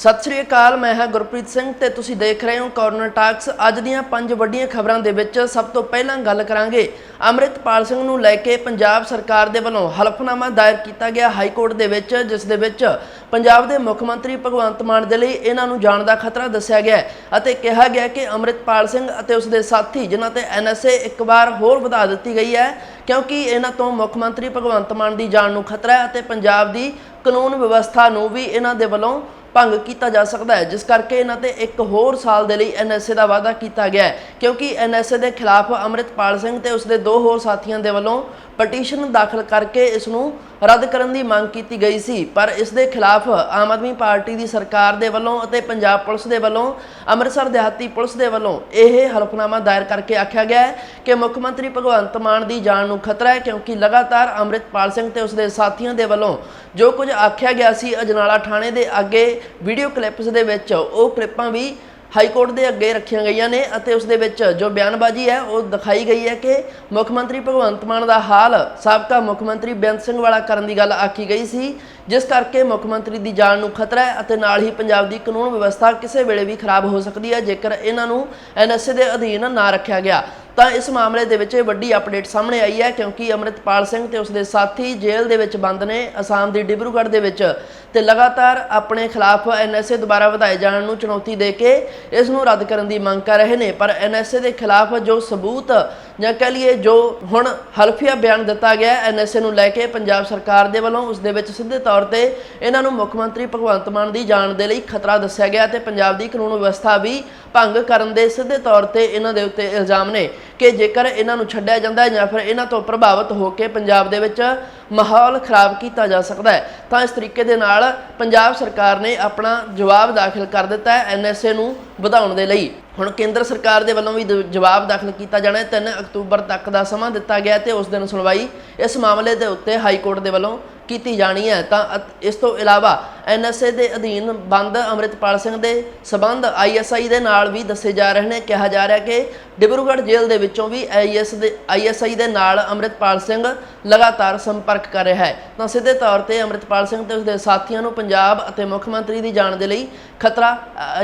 ਸਤਿ ਸ੍ਰੀ ਅਕਾਲ, ਮੈਂ ਹਾਂ ਗੁਰਪ੍ਰੀਤ ਸਿੰਘ ਤੇ ਤੁਸੀਂ ਦੇਖ ਰਹੇ ਹੋ ਕਾਰਨਰ ਟਾਕਸ ਅੱਜ ਦੀਆਂ ਪੰਜ ਵੱਡੀਆਂ ਖਬਰਾਂ ਦੇ ਵਿੱਚ ਸਭ ਤੋਂ ਪਹਿਲਾਂ ਗੱਲ ਕਰਾਂਗੇ ਅੰਮ੍ਰਿਤਪਾਲ ਸਿੰਘ ਨੂੰ ਲੈ ਕੇ ਪੰਜਾਬ ਸਰਕਾਰ ਦੇ ਵੱਲੋਂ ਹਲਫਨਾਮਾ ਦਾਇਰ ਕੀਤਾ ਗਿਆ ਹਾਈ ਕੋਰਟ ਦੇ ਵਿੱਚ, ਜਿਸ ਦੇ ਵਿੱਚ ਪੰਜਾਬ ਦੇ ਮੁੱਖ ਮੰਤਰੀ ਭਗਵੰਤ ਮਾਨ ਦੇ ਲਈ ਇਹਨਾਂ ਨੂੰ ਜਾਣ ਦਾ ਖਤਰਾ ਦੱਸਿਆ ਗਿਆ ਅਤੇ ਕਿਹਾ ਗਿਆ ਕਿ ਅੰਮ੍ਰਿਤਪਾਲ ਸਿੰਘ ਅਤੇ ਉਸ ਦੇ ਸਾਥੀ, ਜਿਨ੍ਹਾਂ ਤੇ ਐਨਐਸਏ ਇੱਕ ਵਾਰ ਹੋਰ ਵਧਾ ਦਿੱਤੀ ਗਈ ਹੈ, ਕਿਉਂਕਿ ਇਹਨਾਂ ਤੋਂ ਮੁੱਖ ਮੰਤਰੀ ਭਗਵੰਤ ਮਾਨ ਦੀ ਜਾਨ ਨੂੰ ਖਤਰਾ ਹੈ ਅਤੇ ਪੰਜਾਬ ਦੀ ਕਾਨੂੰਨ ਵਿਵਸਥਾ ਨੂੰ ਵੀ ਇਹਨਾਂ ਦੇ ਵੱਲੋਂ ਭੰਗ ਕੀਤਾ ਜਾ ਸਕਦਾ ਹੈ, ਜਿਸ ਕਰਕੇ ਇਹਨਾਂ ਤੇ ਇੱਕ ਹੋਰ ਸਾਲ ਦੇ ਲਈ ਐਨਐਸਏ ਦਾ ਵਾਅਦਾ ਕੀਤਾ ਗਿਆ ਹੈ। ਕਿਉਂਕਿ ਐਨਐਸਏ ਦੇ ਖਿਲਾਫ ਅੰਮ੍ਰਿਤਪਾਲ ਸਿੰਘ ਤੇ ਉਸਦੇ ਦੋ ਹੋਰ ਸਾਥੀਆਂ ਦੇ ਵੱਲੋਂ ਪਟੀਸ਼ਨ ਦਾਖਲ ਕਰਕੇ ਇਸ ਨੂੰ ਰੱਦ ਕਰਨ ਦੀ ਮੰਗ ਕੀਤੀ ਗਈ ਸੀ। ਪਰ ਇਸ ਦੇ ਖਿਲਾਫ ਆਮ ਆਦਮੀ ਪਾਰਟੀ ਦੀ ਸਰਕਾਰ ਦੇ ਵੱਲੋਂ ਅਤੇ ਪੰਜਾਬ ਪੁਲਿਸ ਦੇ ਵੱਲੋਂ, ਅੰਮ੍ਰਿਤਸਰ ਦਿਹਾਤੀ ਪੁਲਿਸ ਦੇ ਵੱਲੋਂ ਇਹ ਹਲਫਨਾਮਾ ਦਾਇਰ ਕਰਕੇ ਆਖਿਆ ਗਿਆ ਹੈ ਕਿ ਮੁੱਖ ਮੰਤਰੀ ਭਗਵੰਤ ਮਾਨ ਦੀ ਜਾਨ ਨੂੰ ਖਤਰਾ ਹੈ ਕਿਉਂਕਿ ਲਗਾਤਾਰ ਅੰਮ੍ਰਿਤਪਾਲ ਸਿੰਘ ਤੇ ਉਸਦੇ ਸਾਥੀਆਂ ਦੇ ਵੱਲੋਂ ਜੋ ਕੁਝ ਆਖਿਆ ਗਿਆ ਸੀ ਅਜਨਾਲਾ ਥਾਣੇ ਦੇ ਅੱਗੇ ਵੀਡੀਓ ਕਲਿੱਪਸ ਦੇ ਵਿੱਚ ਉਹ ਕਲਿੱਪਾਂ ਵੀ ਹਾਈ ਕੋਰਟ ਦੇ ਅੱਗੇ ਰੱਖੀਆਂ ਗਈਆਂ ਨੇ ਅਤੇ ਉਸ ਦੇ ਵਿੱਚ ਜੋ ਬਿਆਨਬਾਜ਼ੀ ਹੈ, ਉਹ ਦਿਖਾਈ ਗਈ ਹੈ ਕਿ ਮੁੱਖ ਮੰਤਰੀ ਭਗਵੰਤ ਮਾਨ ਦਾ ਹਾਲ ਸਾਬਕਾ ਮੁੱਖ ਮੰਤਰੀ ਬੇਅੰਤ ਸਿੰਘ ਵਾਲਾ ਕਰਨ ਦੀ ਗੱਲ ਆਖੀ ਗਈ ਸੀ, ਜਿਸ ਕਰਕੇ ਮੁੱਖ ਮੰਤਰੀ ਦੀ ਜਾਨ ਨੂੰ ਖਤਰਾ ਹੈ ਅਤੇ ਨਾਲ ਹੀ ਪੰਜਾਬ ਦੀ ਕਾਨੂੰਨ ਵਿਵਸਥਾ ਕਿਸੇ ਵੇਲੇ ਵੀ ਖਰਾਬ ਹੋ ਸਕਦੀ ਹੈ, ਜੇਕਰ ਇਹਨਾਂ ਨੂੰ ਐਨਐਸਏ ਦੇ ਅਧੀਨ ਨਾ ਰੱਖਿਆ ਗਿਆ। ਤਾਂ ਇਸ ਮਾਮਲੇ ਦੇ ਵਿੱਚ ਇਹ ਵੱਡੀ ਅਪਡੇਟ ਸਾਹਮਣੇ ਆਈ ਹੈ ਕਿਉਂਕਿ ਅਮਰਿਤਪਾਲ ਸਿੰਘ ਤੇ ਉਸਦੇ ਸਾਥੀ ਜੇਲ੍ਹ ਦੇ ਵਿੱਚ ਬੰਦ ਨੇ, ਅਸਾਮ ਦੀ ਡਿਬਰੂਗੜ੍ਹ ਦੇ ਵਿੱਚ ਤੇ ਲਗਾਤਾਰ ਆਪਣੇ ਖਿਲਾਫ ਐਨਐਸਏ ਦੁਬਾਰਾ ਵਧਾਏ ਜਾਣ ਨੂੰ ਚੁਣੌਤੀ ਦੇ ਕੇ ਇਸ ਨੂੰ ਰੱਦ ਕਰਨ ਦੀ ਮੰਗ ਕਰ ਰਹੇ ਨੇ। ਪਰ ਐਨਐਸਏ ਦੇ ਖਿਲਾਫ ਜੋ ਸਬੂਤ ਜਾਂ ਕਹ ਲਈਏ ਜੋ ਹੁਣ ਹਲਫੀਆ ਬਿਆਨ ਦਿੱਤਾ ਗਿਆ ਐਨਐਸਏ ਨੂੰ ਲੈ ਕੇ ਪੰਜਾਬ ਸਰਕਾਰ ਦੇ ਵੱਲੋਂ, ਉਸ ਦੇ ਵਿੱਚ ਸਿੱਧੇ ਤੌਰ ਤੇ ਇਹਨਾਂ ਨੂੰ ਮੁੱਖ ਮੰਤਰੀ ਭਗਵੰਤ ਮਾਨ ਦੀ ਜਾਨ ਦੇ ਲਈ ਖਤਰਾ ਦੱਸਿਆ ਗਿਆ ਤੇ ਪੰਜਾਬ ਦੀ ਕਾਨੂੰਨ ਵਿਵਸਥਾ ਵੀ ਭੰਗ ਕਰਨ ਦੇ ਸਿੱਧੇ ਤੌਰ ਤੇ ਇਹਨਾਂ ਦੇ ਉੱਤੇ ਇਲਜ਼ਾਮ ਨੇ। ਕਿ ਜੇਕਰ ਇਹਨਾਂ ਨੂੰ ਛੱਡਿਆ ਜਾਂਦਾ ਹੈ ਜਾਂ ਫਿਰ ਇਹਨਾਂ ਤੋਂ ਪ੍ਰਭਾਵਿਤ ਹੋ ਕੇ ਪੰਜਾਬ ਦੇ ਵਿੱਚ ਮਾਹੌਲ ਖਰਾਬ ਕੀਤਾ ਜਾ ਸਕਦਾ ਹੈ, ਤਾਂ ਇਸ ਤਰੀਕੇ ਦੇ ਨਾਲ ਪੰਜਾਬ ਸਰਕਾਰ ਨੇ ਆਪਣਾ ਜਵਾਬ ਦਾਖਲ ਕਰ ਦਿੱਤਾ ਹੈ ਐਨਐਸਏ ਨੂੰ ਵਧਾਉਣ ਦੇ ਲਈ। ਹੁਣ ਕੇਂਦਰ ਸਰਕਾਰ ਦੇ ਵੱਲੋਂ ਵੀ ਦ- ਜਵਾਬ ਦਾਖਲ ਕੀਤਾ ਜਾਣਾ ਹੈ। 3 ਅਕਤੂਬਰ ਤੱਕ ਦਾ ਸਮਾਂ ਦਿੱਤਾ ਗਿਆ ਹੈ ਤੇ ਉਸ ਦਿਨ ਸੁਣਵਾਈ ਇਸ ਮਾਮਲੇ ਦੇ ਉੱਤੇ ਹਾਈ ਕੋਰਟ ਦੇ ਵੱਲੋਂ ਕੀਤੀ ਜਾਣੀ ਹੈ, ਤਾਂ ਅਤ- ਇਸ ਤੋਂ ਇਲਾਵਾ ਐਨਐਸਏ ਦੇ ਅਧੀਨ ਬੰਦ ਅੰਮ੍ਰਿਤਪਾਲ ਸਿੰਘ ਦੇ ਸਬੰਧ ਆਈਐਸਆਈ ਦੇ ਨਾਲ ਵੀ ਦੱਸੇ ਜਾ ਰਹੇ ਨੇ। ਕਿਹਾ ਜਾ ਰਿਹਾ ਕਿ ਡਿਬਰੂਗੜ੍ਹ ਜੇਲ੍ਹ ਦੇ ਵਿੱਚੋਂ ਵੀ ਆਈਐਸ ਦੇ ਆਈਐਸਆਈ ਦੇ ਨਾਲ ਅੰਮ੍ਰਿਤਪਾਲ ਸਿੰਘ ਲਗਾਤਾਰ ਸੰਪਰਕ ਕਰ ਰਿਹਾ ਹੈ। ਤਾਂ ਸਿੱਧੇ ਤੌਰ ਤੇ ਅੰਮ੍ਰਿਤਪਾਲ ਸਿੰਘ ਤੇ ਉਸਦੇ ਸਾਥੀਆਂ ਨੂੰ ਪੰਜਾਬ ਅਤੇ ਮੁੱਖ ਮੰਤਰੀ ਦੀ ਜਾਣ ਦੇ ਲਈ ਖਤਰਾ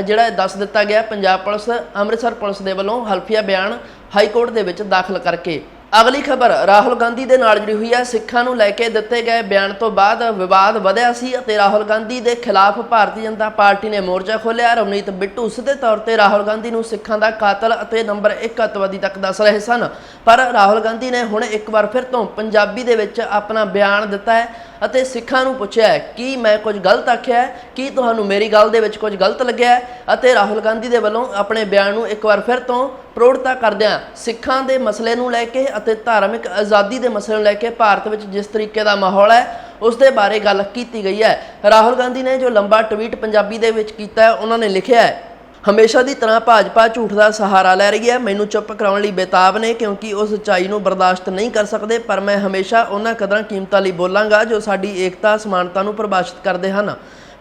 ਜਿਹੜਾ ਦੱਸ ਦਿੱਤਾ ਗਿਆ, ਪੰਜਾਬ ਪੁਲਿਸ, ਅੰਮ੍ਰਿਤਸਰ ਪੁਲਿਸ ਦੇ ਵੱਲੋਂ ਹਲਫੀਆ ਬਿਆਨ ਹਾਈ ਕੋਰਟ ਦੇ ਵਿੱਚ ਦਾਖਲ ਕਰਕੇ। ਅਗਲੀ ਖਬਰ, ਰਾਹੁਲ ਗਾਂਧੀ ਦੇ ਨਾਲ ਜੁੜੀ ਹੋਈ ਹੈ। ਸਿੱਖਾਂ ਨੂੰ ਲੈ ਕੇ ਦਿੱਤੇ ਗਏ ਬਿਆਨ ਤੋਂ ਬਾਅਦ ਵਿਵਾਦ ਵਧਿਆ ਸੀ ਅਤੇ ਰਾਹੁਲ ਗਾਂਧੀ ਦੇ ਖਿਲਾਫ ਭਾਰਤੀ ਜਨਤਾ ਪਾਰਟੀ ਨੇ ਮੋਰਚਾ ਖੋਲ੍ਹਿਆ। ਰਵਨੀਤ ਬਿੱਟੂ ਸਿੱਧੇ ਤੌਰ ਤੇ ਰਾਹੁਲ ਗਾਂਧੀ ਨੂੰ ਸਿੱਖਾਂ ਦਾ ਕਾਤਲ ਅਤੇ ਨੰਬਰ 1 ਅੱਤਵਾਦੀ ਤੱਕ ਦੱਸ ਰਹੇ ਸਨ। ਪਰ ਰਾਹੁਲ ਗਾਂਧੀ ਨੇ ਹੁਣ ਇੱਕ ਵਾਰ ਫਿਰ ਤੋਂ ਪੰਜਾਬੀ ਦੇ ਵਿੱਚ ਆਪਣਾ ਬਿਆਨ ਦਿੱਤਾ ਹੈ। ਅਤੇ ਸਿੱਖਾਂ ਨੂੰ ਪੁੱਛਿਆ ਹੈ ਕਿ ਮੈਂ ਕੁਝ ਗਲਤ ਆਖਿਆ? ਹੈ ਕੀ ਤੁਹਾਨੂੰ ਮੇਰੀ ਗੱਲ ਦੇ ਵਿੱਚ ਕੁਝ ਗਲਤ ਲੱਗਿਆ? ਹੈ ਅਤੇ ਰਾਹੁਲ ਗਾਂਧੀ ਦੇ ਵੱਲੋਂ ਆਪਣੇ ਬਿਆਨ ਨੂੰ ਇੱਕ ਵਾਰ ਫਿਰ ਤੋਂ ਪ੍ਰੋੜਤਾ ਕਰਦਿਆਂ ਸਿੱਖਾਂ ਦੇ ਮਸਲੇ ਨੂੰ ਲੈ ਕੇ ਅਤੇ ਧਾਰਮਿਕ ਆਜ਼ਾਦੀ ਦੇ ਮਸਲੇ ਨੂੰ ਲੈ ਕੇ ਭਾਰਤ ਵਿੱਚ ਜਿਸ ਤਰੀਕੇ ਦਾ ਮਾਹੌਲ ਹੈ, ਉਸ ਦੇ ਬਾਰੇ ਗੱਲ ਕੀਤੀ ਗਈ ਹੈ। ਰਾਹੁਲ ਗਾਂਧੀ ਨੇ ਜੋ ਲੰਬਾ ਟਵੀਟ ਪੰਜਾਬੀ ਦੇ ਵਿੱਚ ਕੀਤਾ ਹੈ, ਉਹਨਾਂ ਨੇ ਲਿਖਿਆ ਹੈ ਹਮੇਸ਼ਾ ਦੀ ਤਰ੍ਹਾਂ ਭਾਜਪਾ ਝੂਠ ਦਾ ਸਹਾਰਾ ਲੈ ਰਹੀ ਹੈ। ਮੈਨੂੰ ਚੁੱਪ ਕਰਾਉਣ ਲਈ ਬੇਤਾਬ ਨੇ ਕਿਉਂਕਿ ਉਹ ਸੱਚਾਈ ਨੂੰ ਬਰਦਾਸ਼ਤ ਨਹੀਂ ਕਰ ਸਕਦੇ, ਪਰ ਮੈਂ ਹਮੇਸ਼ਾ ਉਹਨਾਂ ਕਦਰਾਂ ਕੀਮਤਾਂ ਲਈ ਬੋਲਾਂਗਾ ਜੋ ਸਾਡੀ ਏਕਤਾ, ਸਮਾਨਤਾ ਨੂੰ ਪਰਿਭਾਸ਼ਿਤ ਕਰਦੇ ਹਨ।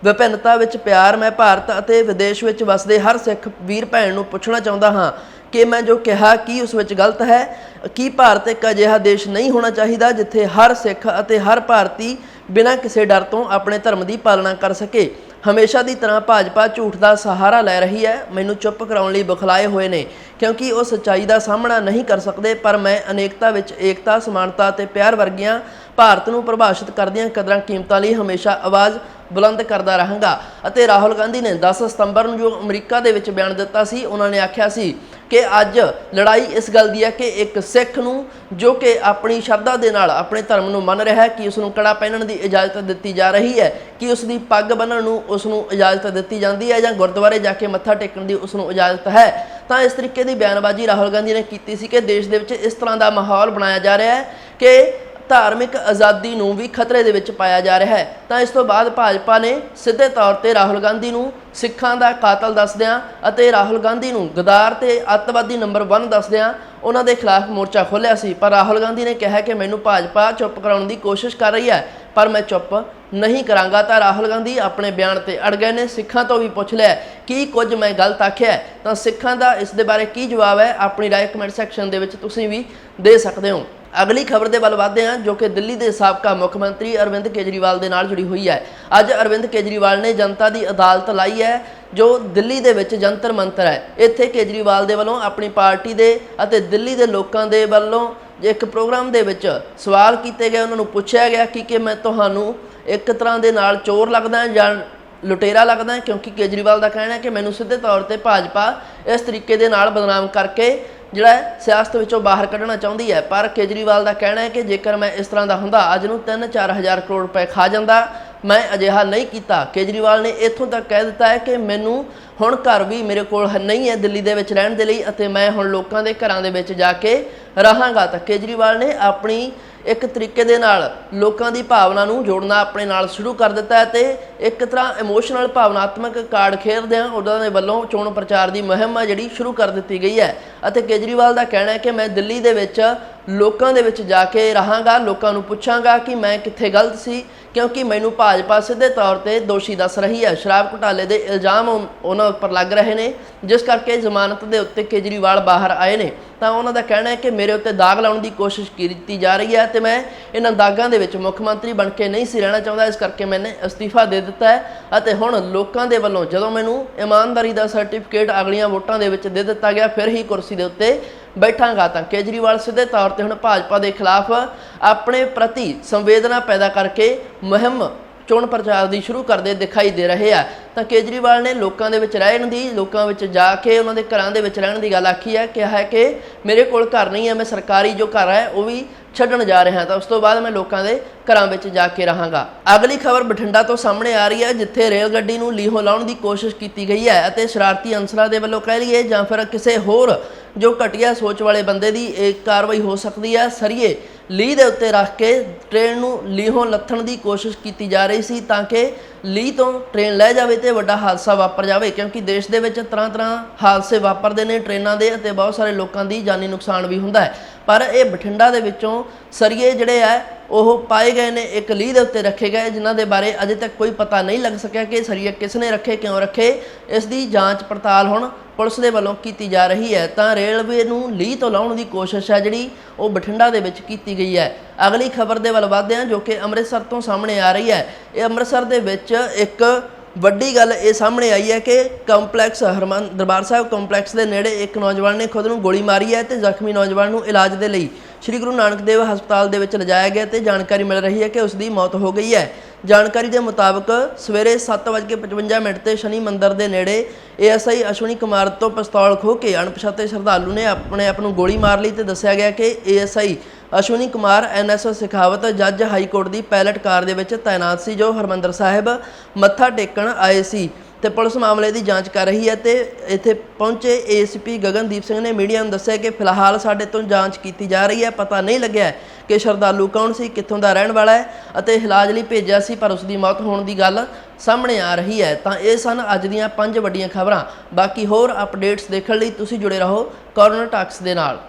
ਵਿਭਿੰਨਤਾ ਵਿੱਚ ਪਿਆਰ ਮੈਂ ਭਾਰਤ ਅਤੇ ਵਿਦੇਸ਼ ਵਿੱਚ ਵਸਦੇ ਹਰ ਸਿੱਖ ਵੀਰ ਭੈਣ ਨੂੰ ਪੁੱਛਣਾ ਚਾਹੁੰਦਾ ਹਾਂ ਕਿ ਮੈਂ ਜੋ ਕਿਹਾ, ਕੀ ਉਸ ਵਿੱਚ ਗਲਤ ਹੈ? ਕੀ ਭਾਰਤ ਇੱਕ ਅਜਿਹਾ ਦੇਸ਼ ਨਹੀਂ ਹੋਣਾ ਚਾਹੀਦਾ ਜਿੱਥੇ ਹਰ ਸਿੱਖ ਅਤੇ ਹਰ ਭਾਰਤੀ ਬਿਨਾਂ ਕਿਸੇ ਡਰ ਤੋਂ ਆਪਣੇ ਧਰਮ ਦੀ ਪਾਲਣਾ ਕਰ ਸਕੇ? ਹਮੇਸ਼ਾ ਦੀ ਤਰ੍ਹਾਂ ਭਾਜਪਾ ਝੂਠ ਦਾ ਸਹਾਰਾ ਲੈ ਰਹੀ ਹੈ। ਮੈਨੂੰ ਚੁੱਪ ਕਰਾਉਣ ਲਈ ਬੁਖਲਾਏ ਹੋਏ ਨੇ, ਕਿਉਂਕਿ ਉਹ ਸੱਚਾਈ ਦਾ ਸਾਹਮਣਾ ਨਹੀਂ ਕਰ ਸਕਦੇ, ਪਰ ਮੈਂ ਅਨੇਕਤਾ ਵਿੱਚ ਏਕਤਾ, ਸਮਾਨਤਾ ਅਤੇ ਪਿਆਰ ਵਰਗੀਆਂ ਭਾਰਤ ਨੂੰ ਪਰਿਭਾਸ਼ਿਤ ਕਰਦੀਆਂ ਕਦਰਾਂ ਕੀਮਤਾਂ ਲਈ ਹਮੇਸ਼ਾ ਆਵਾਜ਼ ਬੁਲੰਦ ਕਰਦਾ ਰਹਾਂਗਾ। ਅਤੇ ਰਾਹੁਲ ਗਾਂਧੀ ਨੇ 10 ਸਤੰਬਰ ਨੂੰ ਜੋ ਅਮਰੀਕਾ ਦੇ ਵਿੱਚ ਬਿਆਨ ਦਿੱਤਾ ਸੀ, ਉਹਨਾਂ ਨੇ ਆਖਿਆ ਸੀ ਕਿ ਅੱਜ ਲੜਾਈ ਇਸ ਗੱਲ ਦੀ ਹੈ ਕਿ ਇੱਕ ਸਿੱਖ ਨੂੰ ਜੋ ਕਿ ਆਪਣੀ ਸ਼ਰਧਾ ਦੇ ਨਾਲ ਆਪਣੇ ਧਰਮ ਨੂੰ ਮੰਨ ਰਿਹਾ ਹੈ ਕਿ ਉਸ ਨੂੰ ਕੜਾ ਪਹਿਨਣ ਦੀ ਇਜਾਜ਼ਤ ਦਿੱਤੀ ਜਾ ਰਹੀ ਹੈ, ਕਿ ਉਸ ਦੀ ਪੱਗ ਬੰਨਣ ਨੂੰ ਉਸ ਨੂੰ ਇਜਾਜ਼ਤ ਦਿੱਤੀ ਜਾਂਦੀ ਹੈ ਜਾਂ ਗੁਰਦੁਆਰੇ ਜਾ ਕੇ ਮੱਥਾ ਟੇਕਣ ਦੀ ਉਸ ਨੂੰ ਇਜਾਜ਼ਤ ਹੈ। ਤਾਂ ਇਸ ਤਰੀਕੇ ਦੀ ਬਿਆਨਬਾਜ਼ੀ ਰਾਹੁਲ ਗਾਂਧੀ ਨੇ ਕੀਤੀ ਸੀ ਕਿ ਦੇਸ਼ ਦੇ ਵਿੱਚ ਇਸ ਤਰ੍ਹਾਂ ਦਾ ਮਾਹੌਲ ਬਣਾਇਆ ਜਾ ਰਿਹਾ ਹੈ ਕਿ ਧਾਰਮਿਕ ਆਜ਼ਾਦੀ ਨੂੰ ਵੀ ਖਤਰੇ ਦੇ ਵਿੱਚ ਪਾਇਆ ਜਾ ਰਿਹਾ ਹੈ। ਤਾਂ ਇਸ ਤੋਂ ਬਾਅਦ ਭਾਜਪਾ ਨੇ ਸਿੱਧੇ ਤੌਰ ਤੇ ਰਾਹੁਲ ਗਾਂਧੀ ਨੂੰ ਸਿੱਖਾਂ ਦਾ ਕਾਤਲ ਦੱਸਦਿਆਂ ਅਤੇ ਰਾਹੁਲ ਗਾਂਧੀ ਨੂੰ ਗਦਾਰ ਤੇ ਅੱਤਵਾਦੀ ਨੰਬਰ 1 ਦੱਸਦਿਆਂ ਉਹਨਾਂ ਦੇ ਖਿਲਾਫ ਮੋਰਚਾ ਖੋਲ੍ਹਿਆ ਸੀ। ਪਰ ਰਾਹੁਲ ਗਾਂਧੀ ਨੇ ਕਿਹਾ ਕਿ ਮੈਨੂੰ ਭਾਜਪਾ ਚੁੱਪ ਕਰਾਉਣ ਦੀ ਕੋਸ਼ਿਸ਼ ਕਰ ਰਹੀ ਹੈ, ਪਰ ਮੈਂ ਚੁੱਪ ਨਹੀਂ ਕਰਾਂਗਾ। ਤਾਂ ਰਾਹੁਲ ਗਾਂਧੀ ਆਪਣੇ ਬਿਆਨ ਤੇ ਅੜ ਗਏ ਨੇ। ਸਿੱਖਾਂ ਤੋਂ ਵੀ ਪੁੱਛ ਲਿਆ, ਕੀ ਕੁਝ ਮੈਂ ਗਲਤ ਆਖਿਆ ਤਾਂ ਸਿੱਖਾਂ ਦਾ ਇਸ ਦੇ ਬਾਰੇ ਕੀ ਜਵਾਬ ਹੈ? ਆਪਣੀ ਰਾਏ ਕਮੈਂਟ ਸੈਕਸ਼ਨ ਦੇ ਵਿੱਚ ਤੁਸੀਂ ਵੀ ਦੇ ਸਕਦੇ ਹੋ। ਅਗਲੀ ਖਬਰ ਦੇ ਵੱਲ ਵਧਦੇ ਹਾਂ, ਜੋ ਕਿ ਦਿੱਲੀ ਦੇ ਸਾਬਕਾ ਮੁੱਖ ਮੰਤਰੀ ਅਰਵਿੰਦ ਕੇਜਰੀਵਾਲ ਦੇ ਨਾਲ ਜੁੜੀ ਹੋਈ ਹੈ। ਅੱਜ ਅਰਵਿੰਦ ਕੇਜਰੀਵਾਲ ਨੇ ਜਨਤਾ ਦੀ ਅਦਾਲਤ ਲਾਈ ਹੈ, ਜੋ ਦਿੱਲੀ ਦੇ ਵਿੱਚ ਜੰਤਰ ਮੰਤਰ ਹੈ। ਇੱਥੇ ਕੇਜਰੀਵਾਲ ਦੇ ਵੱਲੋਂ ਆਪਣੀ ਪਾਰਟੀ ਦੇ ਅਤੇ ਦਿੱਲੀ ਦੇ ਲੋਕਾਂ ਦੇ ਵੱਲੋਂ ਇੱਕ ਪ੍ਰੋਗਰਾਮ ਦੇ ਵਿੱਚ ਸਵਾਲ ਕੀਤੇ ਗਏ। ਉਹਨਾਂ ਨੂੰ ਪੁੱਛਿਆ ਗਿਆ ਕਿ ਕਿ ਮੈਂ ਤੁਹਾਨੂੰ ਇੱਕ ਤਰ੍ਹਾਂ ਦੇ ਨਾਲ ਚੋਰ ਲੱਗਦਾ ਜਾਂ ਲੁਟੇਰਾ ਲੱਗਦਾ ਕਿਉਂਕਿ ਕੇਜਰੀਵਾਲ ਦਾ ਕਹਿਣਾ ਹੈ ਕਿ ਮੈਨੂੰ ਸਿੱਧੇ ਤੌਰ ਤੇ ਭਾਜਪਾ ਇਸ ਤਰੀਕੇ ਦੇ ਨਾਲ ਬਦਨਾਮ ਕਰਕੇ ਜਿਹੜਾ ਸਿਆਸਤ ਵਿੱਚੋਂ ਬਾਹਰ ਕੱਢਣਾ ਚਾਹੁੰਦੀ ਹੈ। ਪਰ ਕੇਜਰੀਵਾਲ ਦਾ ਕਹਿਣਾ ਹੈ ਕਿ ਜੇਕਰ ਮੈਂ ਇਸ ਤਰ੍ਹਾਂ ਦਾ ਹੁੰਦਾ, ਅੱਜ ਨੂੰ 3-4 ਹਜ਼ਾਰ ਕਰੋੜ ਰੁਪਏ ਖਾ ਜਾਂਦਾ, ਮੈਂ ਅਜਿਹਾ ਨਹੀਂ ਕੀਤਾ। ਕੇਜਰੀਵਾਲ ਨੇ ਇੱਥੋਂ ਤੱਕ ਕਹਿ ਦਿੱਤਾ ਹੈ ਕਿ ਮੈਨੂੰ ਹੁਣ ਘਰ ਵੀ ਮੇਰੇ ਕੋਲ ਨਹੀਂ ਹੈ ਦਿੱਲੀ ਦੇ ਵਿੱਚ ਰਹਿਣ ਦੇ ਲਈ ਅਤੇ ਮੈਂ ਹੁਣ ਲੋਕਾਂ ਦੇ ਘਰਾਂ ਦੇ ਵਿੱਚ ਜਾ ਕੇ ਰਹਾਂਗਾ। ਤਾਂ ਕੇਜਰੀਵਾਲ ਨੇ ਆਪਣੀ ਇੱਕ ਤਰੀਕੇ ਦੇ ਨਾਲ ਲੋਕਾਂ ਦੀ ਭਾਵਨਾ ਨੂੰ ਜੋੜਨਾ ਆਪਣੇ ਨਾਲ ਸ਼ੁਰੂ ਕਰ ਦਿੱਤਾ ਹੈ ਤੇ ਇੱਕ ਤਰ੍ਹਾਂ ਇਮੋਸ਼ਨਲ ਭਾਵਨਾਤਮਕ ਕਾਰਡ ਖੇਡਦਿਆਂ ਉਹਨਾਂ ਦੇ ਵੱਲੋਂ ਚੋਣ ਪ੍ਰਚਾਰ ਦੀ ਮੁਹਿੰਮ ਆ ਜਿਹੜੀ ਸ਼ੁਰੂ ਕਰ ਦਿੱਤੀ ਗਈ ਹੈ। ਅਤੇ ਕੇਜਰੀਵਾਲ ਦਾ ਕਹਿਣਾ ਹੈ ਕਿ ਮੈਂ ਦਿੱਲੀ ਦੇ ਵਿੱਚ ਲੋਕਾਂ ਦੇ ਵਿੱਚ ਜਾ ਕੇ ਰਹਾਂਗਾ, ਲੋਕਾਂ ਨੂੰ ਪੁੱਛਾਂਗਾ ਕਿ ਮੈਂ ਕਿੱਥੇ ਗਲਤ ਸੀ, ਕਿਉਂਕਿ ਮੈਨੂੰ ਭਾਜਪਾ ਸਿੱਧੇ ਤੌਰ ਤੇ ਦੋਸ਼ੀ ਦੱਸ ਰਹੀ ਹੈ। ਸ਼ਰਾਬ ਘੁਟਾਲੇ ਦੇ ਇਲਜ਼ਾਮ ਉਹਨਾਂ ਉੱਪਰ ਲੱਗ ਰਹੇ ਨੇ, ਜਿਸ ਕਰਕੇ ਜ਼ਮਾਨਤ ਦੇ ਉੱਤੇ ਕੇਜਰੀਵਾਲ ਬਾਹਰ ਆਏ ਨੇ। ਤਾਂ ਉਹਨਾਂ ਦਾ ਕਹਿਣਾ ਹੈ ਕਿ ਮੇਰੇ ਉੱਤੇ ਦਾਗ ਲਾਉਣ ਦੀ ਕੋਸ਼ਿਸ਼ ਕੀਤੀ ਜਾ ਰਹੀ ਹੈ ਤੇ ਮੈਂ ਇਹਨਾਂ ਦਾਗਾਂ ਦੇ ਵਿੱਚ ਮੁੱਖ ਮੰਤਰੀ ਬਣ ਕੇ ਨਹੀਂ ਸੀ ਰਹਿਣਾ ਚਾਹੁੰਦਾ, ਇਸ ਕਰਕੇ ਮੈਨੇ ਅਸਤੀਫਾ ਦੇ ਦਿੱਤਾ ਹੈ ਅਤੇ ਹੁਣ ਲੋਕਾਂ ਦੇ ਵੱਲੋਂ ਜਦੋਂ ਮੈਨੂੰ ਇਮਾਨਦਾਰੀ ਦਾ ਸਰਟੀਫਿਕੇਟ ਅਗਲੀਆਂ ਵੋਟਾਂ ਦੇ ਵਿੱਚ ਦੇ ਦਿੱਤਾ ਗਿਆ, ਫਿਰ ਹੀ ਕੁਰਸੀ ਦੇ ਉੱਤੇ ਬੈਠਾਂਗਾ ਤਾਂ ਕੇਜਰੀਵਾਲ ਸਿੱਧੇ ਤੌਰ ਤੇ ਹੁਣ ਭਾਜਪਾ ਦੇ ਖਿਲਾਫ ਆਪਣੇ ਪ੍ਰਤੀ ਸੰਵੇਦਨਾ ਪੈਦਾ ਕਰਕੇ ਮੁਹਿੰਮ ਚੋਣ ਪ੍ਰਚਾਰ ਦੀ ਸ਼ੁਰੂ ਕਰਦੇ ਦਿਖਾਈ ਦੇ ਰਹੇ ਆ। ਤਾਂ ਕੇਜਰੀਵਾਲ ਨੇ ਲੋਕਾਂ ਦੇ ਵਿੱਚ ਰਹਿਣ ਦੀ, ਲੋਕਾਂ ਵਿੱਚ ਜਾ ਕੇ ਉਹਨਾਂ ਦੇ ਘਰਾਂ ਦੇ ਵਿੱਚ ਰਹਿਣ ਦੀ ਗੱਲ ਆਖੀ ਹੈ। ਕਿਹਾ ਹੈ ਕਿ ਮੇਰੇ ਕੋਲ ਘਰ ਨਹੀਂ ਹੈ, ਮੈਂ ਸਰਕਾਰੀ ਜੋ ਘਰ ਹੈ, ਉਹ ਵੀ ਛੱਡਣ ਜਾ ਰਿਹਾ ਤਾਂ ਉਸ ਤੋਂ ਬਾਅਦ ਮੈਂ ਲੋਕਾਂ ਦੇ ਘਰਾਂ ਵਿੱਚ ਜਾ ਕੇ ਰਹਾਂਗਾ। ਅਗਲੀ ਖਬਰ ਬਠਿੰਡਾ ਤੋਂ ਸਾਹਮਣੇ ਆ ਰਹੀ ਹੈ, ਜਿੱਥੇ ਰੇਲ ਗੱਡੀ ਨੂੰ ਲੀਹੋ ਲਾਉਣ ਦੀ ਕੋਸ਼ਿਸ਼ ਕੀਤੀ ਗਈ ਹੈ ਅਤੇ ਸ਼ਰਾਰਤੀ ਅਨਸਰਾਂ ਦੇ ਵੱਲੋਂ ਕਹਿ ਲਈਏ ਜਾਂ ਫਿਰ ਕਿਸੇ ਹੋਰ ਜੋ ਘਟੀਆ ਸੋਚ ਵਾਲੇ ਬੰਦੇ ਦੀ ਇਹ ਕਾਰਵਾਈ ਹੋ ਸਕਦੀ ਹੈ, ਸਰੀਏ ਲੀਹ ਦੇ ਉੱਤੇ ਰੱਖ ਕੇ ਟ੍ਰੇਨ ਨੂੰ ਲੀਹੋਂ ਲੱਥਣ ਦੀ ਕੋਸ਼ਿਸ਼ ਕੀਤੀ ਜਾ ਰਹੀ ਸੀ ਤਾਂ ਕਿ ਲੀਹ ਤੋਂ ਟ੍ਰੇਨ ਲੈ ਜਾਵੇ ਤੇ ਵੱਡਾ ਹਾਦਸਾ ਵਾਪਰ ਜਾਵੇ, ਕਿਉਂਕਿ ਦੇਸ਼ ਦੇ ਵਿੱਚ ਤਰ੍ਹਾਂ ਤਰ੍ਹਾਂ ਹਾਦਸੇ ਵਾਪਰਦੇ ਨੇ ਟ੍ਰੇਨਾਂ ਦੇ ਅਤੇ ਬਹੁਤ ਸਾਰੇ ਲੋਕਾਂ ਦੀ ਜਾਨੀ ਨੁਕਸਾਨ ਵੀ ਹੁੰਦਾ ਹੈ। ਪਰ ਇਹ ਬਠਿੰਡਾ ਦੇ ਵਿੱਚੋਂ ਸਰੀਏ ਜਿਹੜੇ ਆ ਉਹ ਪਾਏ ਗਏ ਨੇ, ਇੱਕ ਲੀਹ ਦੇ ਉੱਤੇ ਰੱਖੇ ਗਏ, ਜਿਨ੍ਹਾਂ ਦੇ ਬਾਰੇ ਅਜੇ ਤੱਕ ਕੋਈ ਪਤਾ ਨਹੀਂ ਲੱਗ ਸਕਿਆ ਕਿ ਸਰੀਏ ਕਿਸ ਨੇ ਰੱਖੇ, ਕਿਉਂ ਰੱਖੇ। ਇਸ ਦੀ ਜਾਂਚ ਪੜਤਾਲ ਹੁਣ ਪੁਲਿਸ ਦੇ ਵੱਲੋਂ ਕੀਤੀ ਜਾ ਰਹੀ ਹੈ। ਤਾਂ ਰੇਲਵੇ ਨੂੰ ਲੀਹ ਤੋਂ ਲਾਉਣ ਦੀ ਕੋਸ਼ਿਸ਼ ਹੈ, ਜਿਹੜੀ ਉਹ ਬਠਿੰਡਾ ਦੇ ਵਿੱਚ ਕੀਤੀ ਗਈ ਹੈ। ਅਗਲੀ ਖਬਰ ਦੇ ਵੱਲ ਵਧਦੇ ਹਾਂ, ਜੋ ਕਿ ਅੰਮ੍ਰਿਤਸਰ ਤੋਂ ਸਾਹਮਣੇ ਆ ਰਹੀ ਹੈ। ਇਹ ਅੰਮ੍ਰਿਤਸਰ ਦੇ ਵਿੱਚ ਇੱਕ ਵੱਡੀ ਗੱਲ ਇਹ ਸਾਹਮਣੇ ਆਈ ਹੈ ਕਿ ਕੰਪਲੈਕਸ ਹਰਮਨ ਦਰਬਾਰ ਸਾਹਿਬ ਕੰਪਲੈਕਸ ਦੇ ਨੇੜੇ ਇੱਕ ਨੌਜਵਾਨ ਨੇ ਖੁਦ ਨੂੰ ਗੋਲੀ ਮਾਰੀ ਹੈ ਤੇ ਜ਼ਖਮੀ ਨੌਜਵਾਨ ਨੂੰ ਇਲਾਜ ਦੇ ਲਈ ਸ੍ਰੀ ਗੁਰੂ ਨਾਨਕ ਦੇਵ ਹਸਪਤਾਲ ਦੇ ਵਿੱਚ ਲਿਜਾਇਆ ਗਿਆ ਤੇ ਜਾਣਕਾਰੀ ਮਿਲ ਰਹੀ ਹੈ ਕਿ ਉਸ ਦੀ ਮੌਤ ਹੋ ਗਈ ਹੈ। ਜਾਣਕਾਰੀ ਦੇ ਮੁਤਾਬਕ ਸਵੇਰੇ 7:55 ਮਿੰਟ ਤੇ ਸ਼ਨੀ ਮੰਦਰ ਦੇ ਨੇੜੇ ਏਐਸਆਈ ਅਸ਼ਵਨੀ ਕੁਮਾਰ ਤੋਂ ਪਿਸਤੌਲ ਖੋਹ ਕੇ ਅਣਪਛਾਤੇ ਸ਼ਰਧਾਲੂ ਨੇ ਆਪਣੇ ਆਪ ਨੂੰ ਗੋਲੀ ਮਾਰ ਲਈ ਤੇ ਦੱਸਿਆ ਗਿਆ ਕਿ ਏਐਸਆਈ ਅਸ਼ਵਨੀ ਕੁਮਾਰ ਐਨਐਸਐਸ ਸਿਖਾਵਤ, ਜੱਜ ਹਾਈ ਕੋਰਟ ਦੀ ਪਾਇਲਟ ਕਾਰ ਦੇ ਵਿੱਚ ਤਾਇਨਾਤ ਸੀ ਜੋ ਹਰਮੰਦਰ ਸਾਹਿਬ ਮੱਥਾ ਟੇਕਣ ਆਏ ਸੀ। ਤੇ ਪੁਲਿਸ ਮਾਮਲੇ ਦੀ ਜਾਂਚ ਕਰ ਰਹੀ ਹੈ ਤੇ ਇੱਥੇ ਪਹੁੰਚੇ ਏਸੀਪੀ ਗਗਨਦੀਪ ਸਿੰਘ ਨੇ ਮੀਡੀਆ ਨੂੰ ਦੱਸਿਆ ਕਿ ਫਿਲਹਾਲ ਸਾਡੇ ਤੋਂ ਜਾਂਚ ਕੀਤੀ ਜਾ ਰਹੀ ਹੈ। ਪਤਾ ਨਹੀਂ ਲੱਗਿਆ ਕਿ ਸ਼ਰਧਾਲੂ ਕੌਣ ਸੀ, ਕਿੱਥੋਂ ਦਾ ਰਹਿਣ ਵਾਲਾ ਹੈ ਅਤੇ ਇਲਾਜ ਲਈ ਭੇਜਿਆ ਸੀ, ਪਰ ਉਸ ਦੀ ਮੌਤ ਹੋਣ ਦੀ ਗੱਲ ਸਾਹਮਣੇ ਆ ਰਹੀ ਹੈ। ਤਾਂ ਇਹ ਸਨ ਅੱਜ ਦੀਆਂ ਪੰਜ ਵੱਡੀਆਂ ਖਬਰਾਂ। ਬਾਕੀ ਹੋਰ ਅਪਡੇਟਸ ਦੇਖਣ ਲਈ ਤੁਸੀਂ ਜੁੜੇ ਰਹੋ ਕੋਰਨਰ ਟਾਕਸ ਦੇ ਨਾਲ।